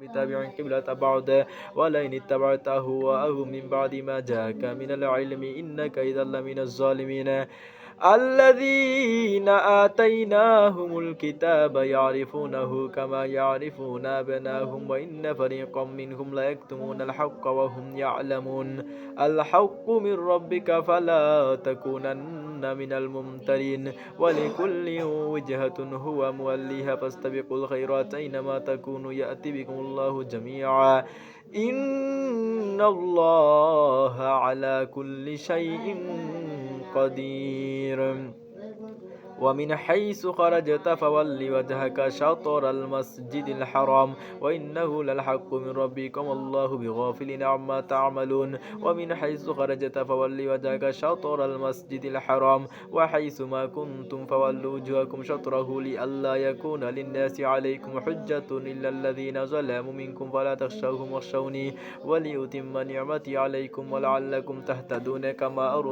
بتابع قبلة بعد ولئن اتبعت أهواءهم من بعد ما جاءك من العلم إنك إذا لمن الظالمين. الذين آتيناهم الكتاب يعرفونه كما يعرفون أبناهم وإن فريقا منهم ليكتمون الحق وهم يعلمون الحق من ربك فلا تكونن من الممترين ولكل وجهة هو موليها فاستبقوا الخيرات أينما تكونوا يأتي بكم الله جميعا إن الله على كل شيء قدير. ومن حيث خرجت فول وجهك شطر المسجد الحرام وإنه للحق من ربكم الله بغافل عما تعملون. ومن حيث خرجت فول وجهك شطر المسجد الحرام وحيث ما كنتم فولوا وجوهكم شطره لئلا يكون للناس عليكم حجة إلا الذين ظلموا منكم فلا تخشوهم واخشوني وليتم نعمتي عليكم ولعلكم تهتدون كما أرسل